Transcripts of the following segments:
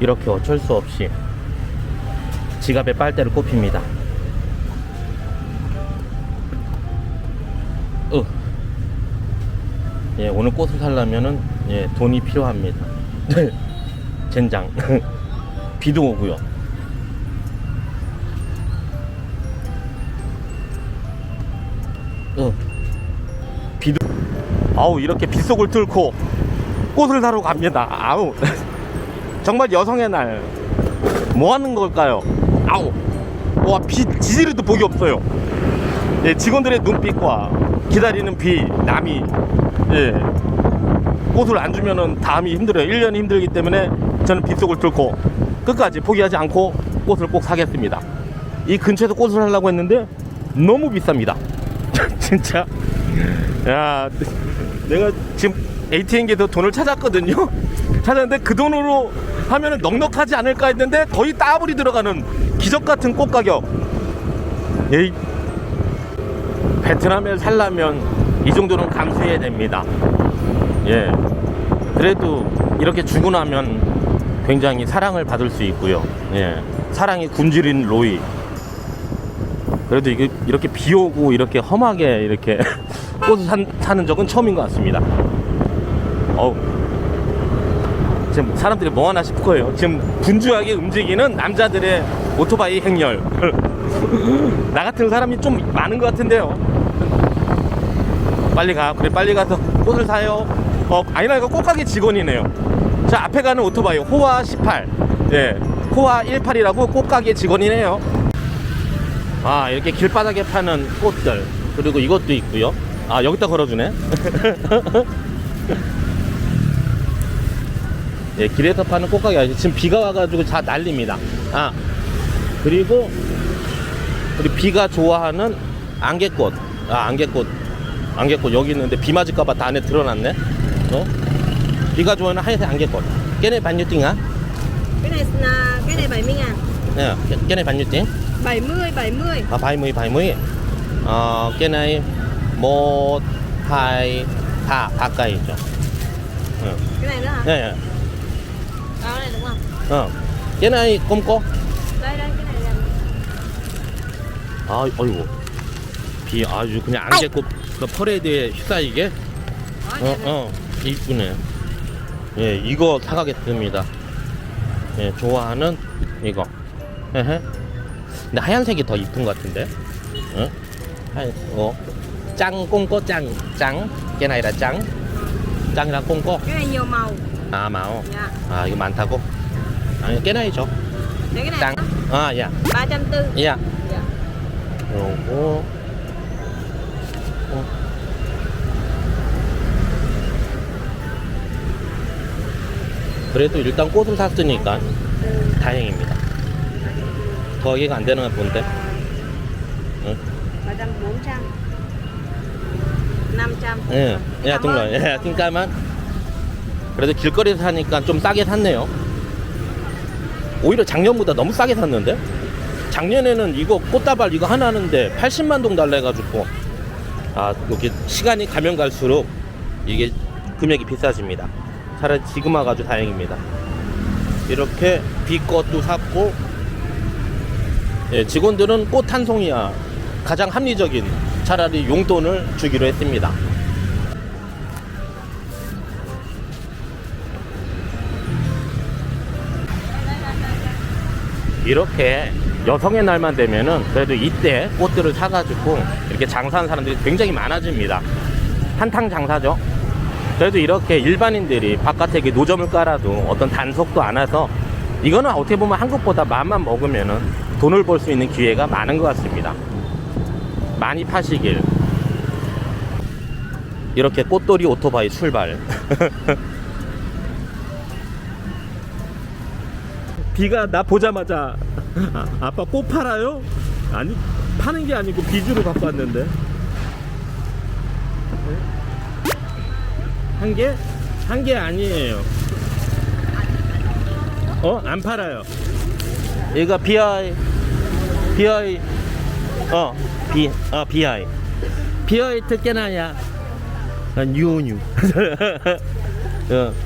이렇게 어쩔 수 없이 지갑에 빨대를 꼽힙니다. 으. 예, 오늘 꽃을 살려면은 예, 돈이 필요합니다. 젠장. 비도 오고요. 어. 비도 아우 이렇게 빗속을 뚫고 꽃을 사러 갑니다. 아우 정말 여성의 날 뭐 하는 걸까요? 아우 와 비 지지리도 복이 없어요. 예, 직원들의 눈빛과 기다리는 비, 남이 예, 꽃을 안 주면은 다음이 힘들어요. 1년이 힘들기 때문에 저는 빗속을 뚫고 끝까지 포기하지 않고 꽃을 꼭 사겠습니다. 이 근처에서 꽃을 하려고 했는데 너무 비쌉니다. 진짜. 야, 내가 지금 ATM기에서 돈을 찾았거든요. 찾았는데 그 돈으로 하면은 넉넉하지 않을까 했는데 거의 따블이 들어가는 기적 같은 꽃 가격. 에이, 베트남에 살려면 이 정도는 감수해야 됩니다. 예. 그래도 이렇게 주고 나면 굉장히 사랑을 받을 수 있고요. 예. 사랑이 굶주린 로이. 그래도 이게 이렇게 비 오고 이렇게 험하게 이렇게 꽃을 산, 사는 적은 처음인 것 같습니다. 어우. 지금 사람들이 뭐 하나 싶을 거예요. 지금 분주하게 움직이는 남자들의 오토바이 행렬. 나 같은 사람이 좀 많은 것 같은데요. 빨리 가. 그래, 빨리 가서 꽃을 사요. 어, 아니나 이거 꽃가게 직원이네요. 자, 앞에 가는 오토바이, 호화 18. 예. 호화 18이라고 꽃가게 직원이네요. 아, 이렇게 길바닥에 파는 꽃들. 그리고 이것도 있고요. 아, 여기다 걸어주네. 예, 길에서 파는 꽃가게 아니죠. 지금 비가 와가지고 다 날립니다. 아, 그리고 우리 비가 좋아하는 안개꽃. 아, 안개꽃. 안개꽃 여기 있는데 비 맞을까봐 다 안에 드러났네. 어? 비가 좋아하는 하얀색 안개꽃. 깨네 반유띵아? cái này là cái này 70 ngàn 네, 깨- 깨네 반유띵. 70 70 아, 바이무이 바이무이. 어, 깨네 뭐 하이 다 가까이 있죠. 응. cái này nữa hả 예, 예. Đó này đúng không 어. 깨네 꼼꼬. đây đây cái này là 아, 어이구. 비 아주 그냥 안개꽃 그 퍼레이드에 휩싸이게. 어, này, này. 어, 이쁘네. 예, 이거 사가겠습니다. 예, 좋아하는 이거. 근데 하얀색이 더 이쁜 것 같은데. 응? 하얀, 어. 짱, 꽁꼬, 짱, 짱. 깨나 아니라 짱. 짱이랑 꽁꼬. cái này 아, 마오. dạ 아, 이거 많다고? 아니, 깨나이죠. Đấy, cái này 짱. 아, 야. 340 야. dạ. 어. 그래도 일단 꽃을 샀으니까 다행입니다. 더 얘기가 안 되는 본데. 응? 300 400 500 예, 야, ơn. 예, 그러니까만 그래도 길거리에서 사니까 좀 싸게 샀네요. 오히려 작년보다 너무 싸게 샀는데? 작년에는 이거 꽃다발 이거 하나 하는데 80만 동 달라 해가지고 아 이렇게 시간이 가면 갈수록 이게 금액이 비싸집니다. 차라리 지금 와가지고 다행입니다. 이렇게 비꽃도 샀고 예, 직원들은 꽃 한 송이야 가장 합리적인 차라리 용돈을 주기로 했습니다. 이렇게 여성의 날만 되면은 그래도 이때 꽃들을 사가지고 이렇게 장사하는 사람들이 굉장히 많아집니다. 한탕 장사죠. 그래도 이렇게 일반인들이 바깥에 노점을 깔아도 어떤 단속도 안 해서 이거는 어떻게 보면 한국보다 마음만 먹으면은 돈을 벌 수 있는 기회가 많은 것 같습니다. 많이 파시길. 이렇게 꽃돌이 오토바이 출발. 비가 나 보자마자 아, 아빠 꽃 팔아요? 아니 파는 게 아니고 비주로 갖고 왔는데 한 개? 한 개 아니에요 어? 안 팔아요 이거 BI BI 어 B, 어 BI BI 특게나야 뉴뉴 어.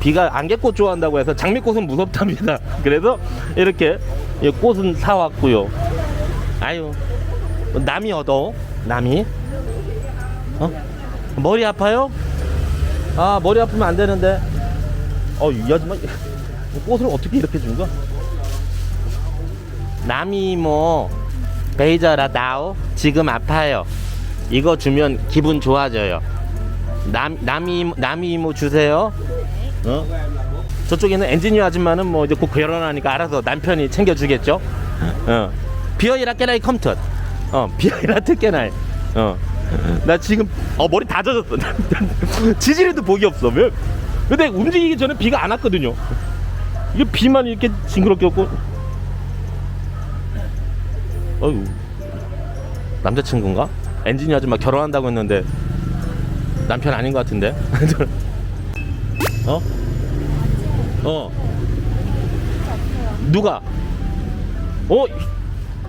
비가 안개꽃 좋아한다고 해서 장미꽃은 무섭답니다. 그래서 이렇게 이 꽃은 사왔고요. 아유, 남이 얻어. 남이. 어? 머리 아파요? 아, 머리 아프면 안 되는데. 어, 이 아줌마 꽃을 어떻게 이렇게 준 거야? 남이 뭐 베이저라 나오 지금 아파요. 이거 주면 기분 좋아져요. 남 남이 남이 이모 주세요. 어? 저쪽에는 엔지니어 아줌마는 뭐 이제 곧 결혼하니까 알아서 남편이 챙겨주겠죠. 어. 비어이라 깨나이 컴텟. 어, 비어이라 특깨나이. 어. 나 지금 어 머리 다 젖었어. 지지리도 복이 없어. 왜? 근데 움직이기 전에 비가 안 왔거든요. 이게 비만 이렇게 징그럽게 없고. 어유 남자친구인가? 엔지니어 아줌마 결혼한다고 했는데 남편 아닌 것 같은데. 어? 어. 누가? 어?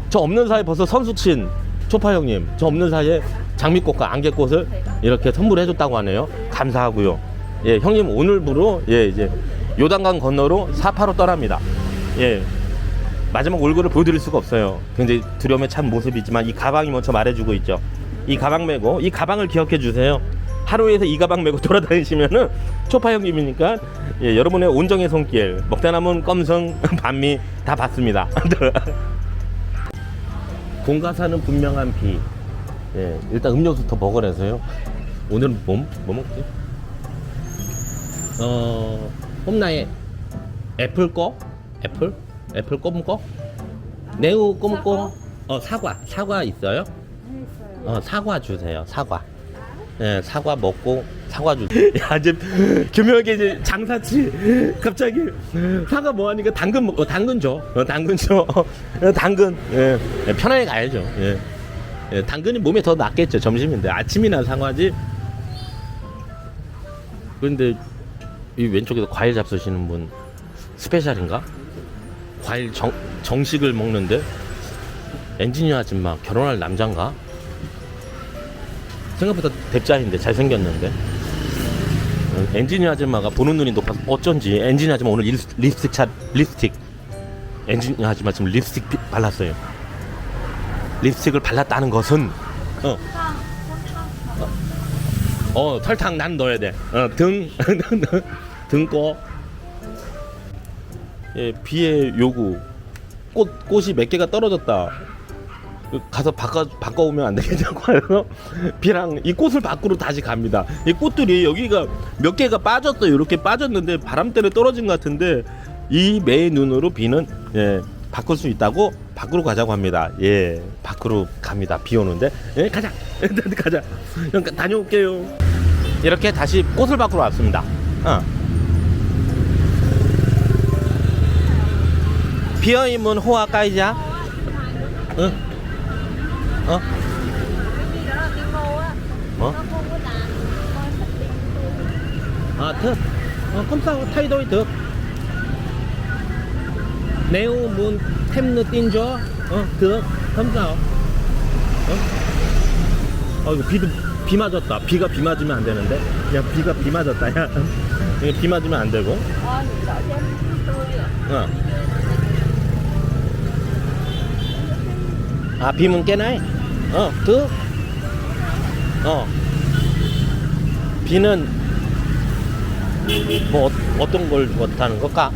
저 없는 사이에 벌써 선수 친 초파 형님. 저 없는 사이에 장미꽃과 안개꽃을 이렇게 선물해 줬다고 하네요. 감사하고요. 예, 형님 오늘부로 예, 이제 요단강 건너로 사파로 떠납니다. 예. 마지막 얼굴을 보여드릴 수가 없어요. 굉장히 두려움에 찬 모습이지만 이 가방이 먼저 말해주고 있죠. 이 가방 메고 이 가방을 기억해 주세요. 하루에서 이 가방 메고 돌아다니시면은 초파 형님이니까 예, 여러분의 온정의 손길 먹다 남은 껌성 반미 다 받습니다. 공가사는 분명한 비. 예, 일단 음료수부터 먹으래서요. 오늘은 뭐, 뭐 먹지? 어, 홈나의 애플 거? 애플? 애플 껌 거? 네우 껌 거? 어, 사과. 사과 있어요? 어, 사과 주세요. 사과. 예, 사과 먹고 사과 주세요. 야, 이제 교묘하게 이제 장사치 갑자기 사과 뭐 하니까 당근 먹, 어, 당근 줘. 어, 당근 줘. 어, 당근. 예. 예, 편하게 가야죠. 예. 예, 당근이 몸에 더 낫겠죠. 점심인데 아침이나 상하지. 그런데 이 왼쪽에서 과일 잡수시는 분 스페셜인가? 과일 정, 정식을 먹는데 엔지니어 아줌마 결혼할 남잔가? 생각보다 đẹp자인데 잘생겼는데? 어, 엔지니어 아줌마가 보는 눈이 높아서 어쩐지 엔지니어 아줌마 오늘 립- 립스틱 차 립스틱. 엔지니어 아줌마 지금 립스틱 피- 발랐어요. 립스틱을 발랐다는 것은 어, 어, 어 설탕 난 넣어야 돼등등꺼. 예, 비의 요구. 꽃 꽃이 몇 개가 떨어졌다 가서 바꿔 바꿔오면 안 되겠냐고 해서 비랑 이 꽃을 밖으로 다시 갑니다. 이 꽃들이 여기가 몇 개가 빠졌어요. 이렇게 빠졌는데 바람 때문에 떨어진 것 같은데 이매 눈으로 비는 예, 바꿀 수 있다고 밖으로 가자고 합니다. 예, 밖으로 갑니다. 비 오는데 예, 가자, 가자. 형 다녀올게요. 이렇게 다시 꽃을 밖으로 왔습니다. 어. 비어있는 호화 까이자. 응. 어? 뭐? Sao, thay đổi được. Nếu muốn thêm nữa tin cho, ờ, được, không sao. 어? 어, 이거 비도 비 맞았다. 비가 비 맞으면 안 되는데. 야, 비가 비 맞았다. 야, 이거 비 맞으면 안 되고. 어. 아, 비면 깨나이? 어, 그? 어. 비는 뭐 어, 어떤 걸 좋다는 걸까?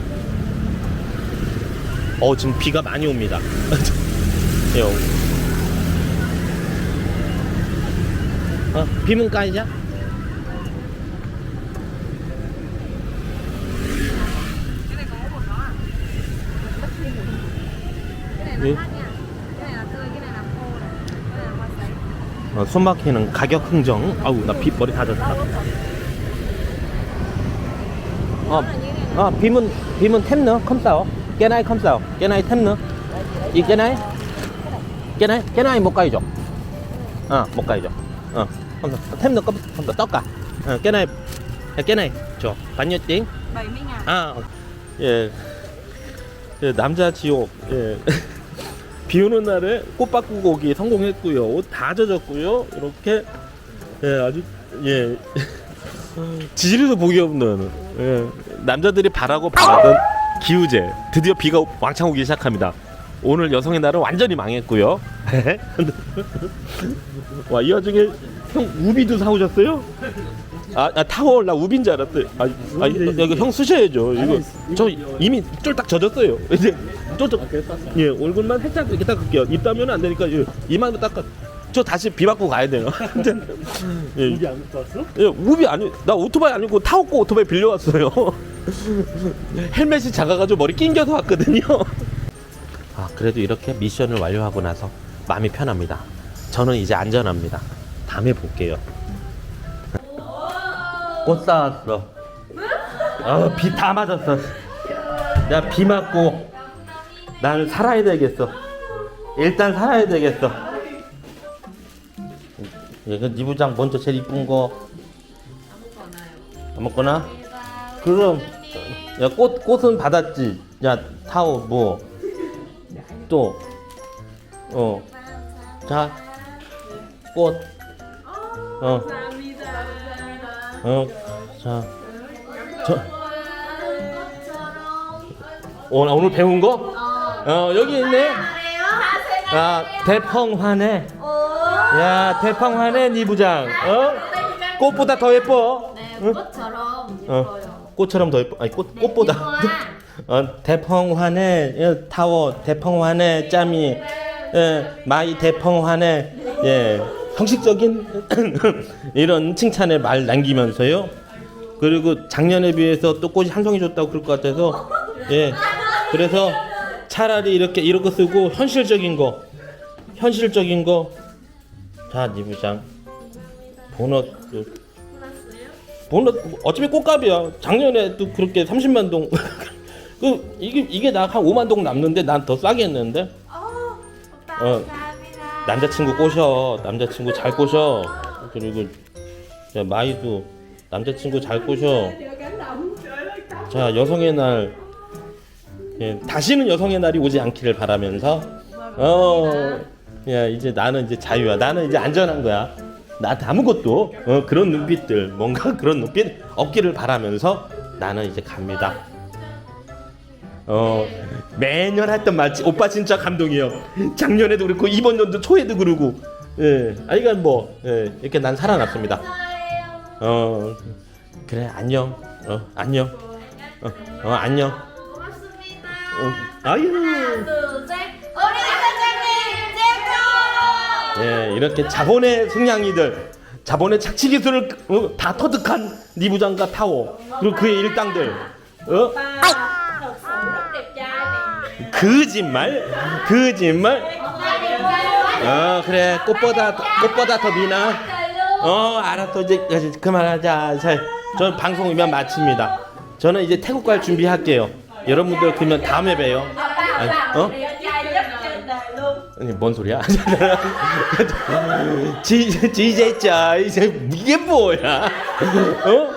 어, 지금 비가 많이 옵니다. 요. 어, 비면 까이자? Cái 어, 손 막히는 가격 흥정. 아우, 나 비, 머리 다 젖었다. 어, 어, 비문, 비문 템 넣어? 컴 싸워? 깨나이 컴 싸워? 깨나이 템 넣어? 이 깨나이? 깨나이? 깨나이 못 가이죠? 어, 못 가이죠? 어, 컴 싸워. 템 넣어, 컴 싸워. 떡가. 어, 깨나이. 야, 깨나이. 70 ngàn 아, 예. 예, 남자 지옥. 예. 비 오는 날에 꽃 바꾸고 오기 성공했고요. 옷 다 젖었고요. 이렇게 예, 아주 예. 지지리도 보기 없는 예. 남자들이 바라고 바라던 기우제 드디어 비가 왕창 오기 시작합니다. 오늘 여성의 날은 완전히 망했고요. 와 이 와중에 형 우비도 사오셨어요? 아, 아 타월 나 우비인 줄 알았대. 아, 아 이거, 이거 형 쓰셔야죠. 이거 저 이미 쫄딱 젖었어요. 이제 쫄딱 예 얼굴만 살짝 이렇게 닦을게요. 입 닦으면 안 되니까 예, 이마로 닦아. 저 다시 비 맞고 가야 돼요. 예, 우비 안 갖고 왔어? 예, 우비 아니 나 오토바이 아니고 타고 오토바이 빌려왔어요. 헬멧이 작아가지고 머리 낑겨서 왔거든요. 아 그래도 이렇게 미션을 완료하고 나서 마음이 편합니다. 저는 이제 안전합니다. 다음에 볼게요. 꽃 사왔어. 아비 다 맞았어. 내가 비 맞고 나는 살아야 되겠어. 일단 살아야 되겠어. 이거 니부장 먼저 제일 이쁜 거. 아무거나 그럼 야 꽃 꽃은 받았지. 야 타오 뭐. 뭐또어 자 꽃 어. 어, 자, 저, 오늘, 오늘 배운 거? 어, 여기 있네. 아, 대펑화네. 야, 대펑화네, 니 부장. 어? 꽃보다 더 예뻐. 네, 응? 꽃처럼 어, 예뻐요. 꽃처럼 더 예뻐. 아니, 꽃, 꽃보다. 어, 대펑화네, 예, 타워, 대펑화네, 짬이, 예, 마이 대펑화네, 예, 형식적인 이런 칭찬의 말 남기면서요. 그리고 작년에 비해서 또 꽃이 한 송이 줬다고 그럴 것 같아서, 예, 그래서 차라리 이렇게 이런 거 쓰고 현실적인 거, 현실적인 거, 자, 니부장, 보너스. 보너스 어차피 꽃값이야. 작년에도 그렇게 30만 동. 그 이게 이게 나 한 5만 동 남는데 난 더 싸게 했는데. 어, 오빠 어. 감사합니다. 남자친구 꼬셔. 남자친구 잘 꼬셔. 그리고 자, 마이도 남자친구 잘 꼬셔. 자 여성의 날. 예, 다시는 여성의 날이 오지 않기를 바라면서. 어. 야 이제 나는 이제 자유야. 나는 이제 안전한 거야. 나한테 아무것도 어, 그런 눈빛들 뭔가 그런 눈빛 없기를 바라면서 나는 이제 갑니다. 어 매년 했던 말지 오빠 진짜 감동이요. 작년에도 그렇고 이번 연도 초에도 그러고 예 아이가 뭐 예, 이렇게 난 살아났습니다. 어 그래 안녕 어 안녕 어, 어 안녕. 어, 아유 하나, 둘, 셋. 우리 사장님 최고! 예 이렇게 자본의 승냥이들 자본의 착취 기술을 어, 다 터득한 니부장과 타오 그리고 그의 일당들 어 trai nè. 거짓말 거짓말 어 그래 꽃보다 꽃보다 더 미나 어 알았어 이제 그만하자 자, 저 방송 이만 마칩니다 저는 이제 태국 갈 준비할게요 여러분들 그러면 다음에 봬요 아니, 어. 아니 뭔 소리야 지 지제자 이제 이게 뭐야 어